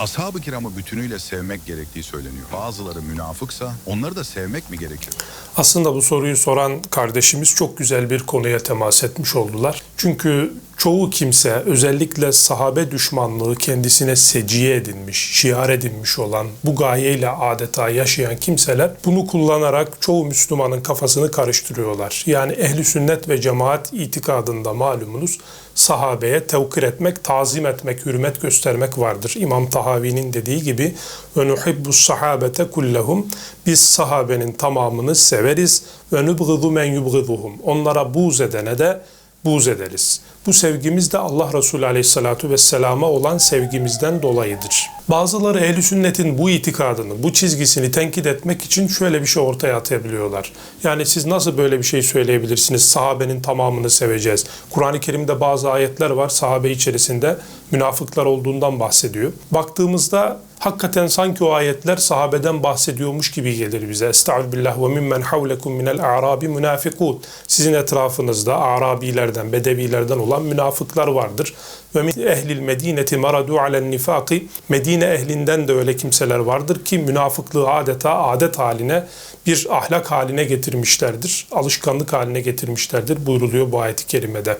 Ashab-ı kiramı bütünüyle sevmek gerektiği söyleniyor. Bazıları münafıksa onları da sevmek mi gerekir? Aslında bu soruyu soran kardeşimiz çok güzel bir konuya temas etmiş oldular. Çünkü çoğu kimse özellikle sahabe düşmanlığı kendisine seciye edinmiş, şiar edinmiş olan bu gayeyle adeta yaşayan kimseler bunu kullanarak çoğu Müslümanın kafasını karıştırıyorlar. Yani ehli sünnet ve cemaat itikadında malumunuz sahabeye tevkir etmek, tazim etmek, hürmet göstermek vardır. İmam Tahavi'nin dediği gibi ve nuhibbu sahabete kullehum biz sahabenin tamamını severiz ve nubgıdu men yubgıduhum. Onlara buğz edene de buğz ederiz. Bu sevgimiz de Allah Resulü Aleyhisselatü Vesselam'a olan sevgimizden dolayıdır. Bazıları ehl sünnetin bu itikadını, bu çizgisini tenkit etmek için şöyle bir şey ortaya atabiliyorlar. Yani siz nasıl böyle bir şey söyleyebilirsiniz? Sahabenin tamamını seveceğiz. Kur'an-ı Kerim'de bazı ayetler var sahabe içerisinde münafıklar olduğundan bahsediyor. Baktığımızda hakikaten sanki o ayetler sahabeden bahsediyormuş gibi gelir bize. Estağfirullah ve mimmen havlekum minel a'rabi münafikun. Sizin etrafınızda Arabilerden, Bedevilerden olan münafıklar vardır. Ve min ehlil medineti maradu alen nifaki. Medine ehlinden de öyle kimseler vardır ki münafıklığı adeta adet haline, bir ahlak haline getirmişlerdir. Alışkanlık haline getirmişlerdir buyruluyor bu ayet-i kerimede.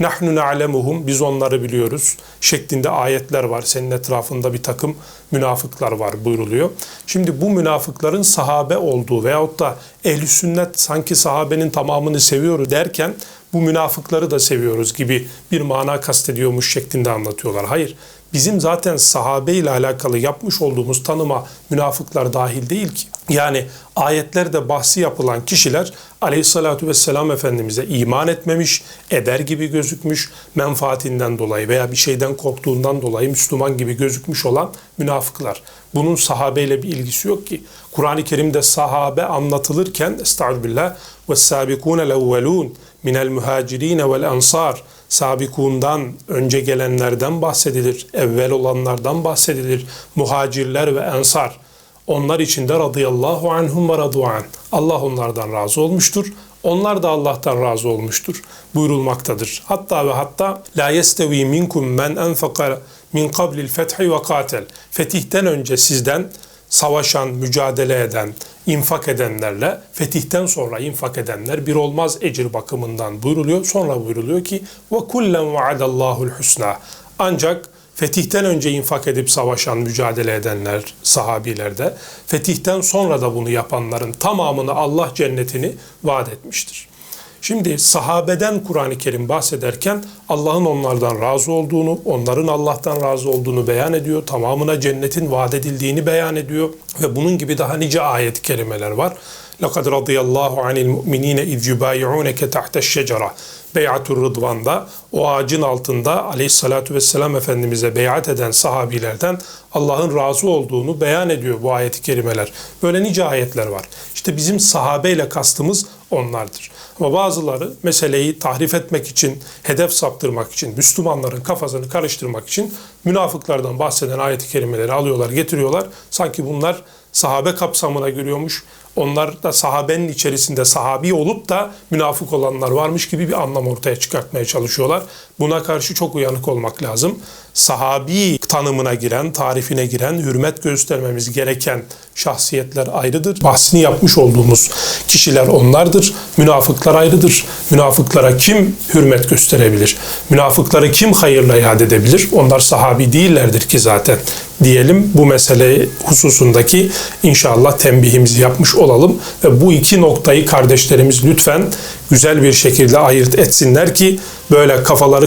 Nahnu na'lemuhum biz onları biliyoruz şeklinde ayetler var. Senin etrafında bir takım münafıklar var buyruluyor. Şimdi bu münafıkların sahabe olduğu veyahut da ehli sünnet sanki sahabenin tamamını seviyor derken bu münafıkları da seviyoruz gibi bir mana kastediyormuş şeklinde anlatıyorlar. Hayır bizim zaten sahabe ile alakalı yapmış olduğumuz tanıma münafıklar dahil değil ki. Yani ayetlerde bahsi yapılan kişiler aleyhissalatü vesselam Efendimiz'e iman etmemiş, eder gibi gözükmüş, menfaatinden dolayı veya bir şeyden korktuğundan dolayı Müslüman gibi gözükmüş olan münafıklar. Bunun sahabeyle bir ilgisi yok ki. Kur'an-ı Kerim'de sahabe anlatılırken estağfirullah ve sabikûne levvelûn minel muhacirine vel ansar sabikundan önce gelenlerden bahsedilir. Evvel olanlardan bahsedilir. Muhacirler ve ensar. Onlar içinde radıyallahu anhum ve radu'an. Allah onlardan razı olmuştur. Onlar da Allah'tan razı olmuştur buyurulmaktadır. Hatta ve hatta la yestevi minkum men enfaka min qablil fethi ve katel. Fetihten önce sizden savaşan, mücadele eden, infak edenlerle fetihten sonra infak edenler bir olmaz ecir bakımından buyruluyor. Sonra buyruluyor ki ve kullen vaadallahu'l husna. Ancak fetihten önce infak edip savaşan, mücadele edenler sahabilerde, fetihten sonra da bunu yapanların tamamını Allah cennetini vaat etmiştir. Şimdi sahabeden Kur'an-ı Kerim bahsederken Allah'ın onlardan razı olduğunu, onların Allah'tan razı olduğunu beyan ediyor. Tamamına cennetin vaat edildiğini beyan ediyor. Ve bunun gibi daha nice ayet-i kerimeler var. لَقَدْ رَضِيَ اللّٰهُ عَنِ الْمُؤْمِن۪ينَ اِذْ يُبَايِعُونَكَ تَحْتَ الشَّجَرَةِ Beyatur Rıdvan'da o ağacın altında aleyhissalatü vesselam Efendimiz'e beyat eden sahabilerden Allah'ın razı olduğunu beyan ediyor bu ayeti kerimeler. Böyle nice ayetler var. İşte bizim sahabeyle kastımız onlardır. Ama bazıları meseleyi tahrif etmek için, hedef saptırmak için, Müslümanların kafasını karıştırmak için münafıklardan bahseden ayet-i kerimeleri alıyorlar, getiriyorlar. Sanki bunlar sahabe kapsamına giriyormuş. Onlar da sahabenin içerisinde sahabi olup da münafık olanlar varmış gibi bir anlam ortaya çıkartmaya çalışıyorlar. Buna karşı çok uyanık olmak lazım. Sahabi tanımına giren, tarifine giren, hürmet göstermemiz gereken şahsiyetler ayrıdır. Bahsini yapmış olduğumuz kişiler onlardır. Münafıklar ayrıdır. Münafıklara kim hürmet gösterebilir? Münafıkları kim hayırla yad edebilir? Onlar sahabi değillerdir ki zaten diyelim bu mesele hususundaki inşallah tembihimizi yapmış olalım ve bu iki noktayı kardeşlerimiz lütfen güzel bir şekilde ayırt etsinler ki böyle kafaları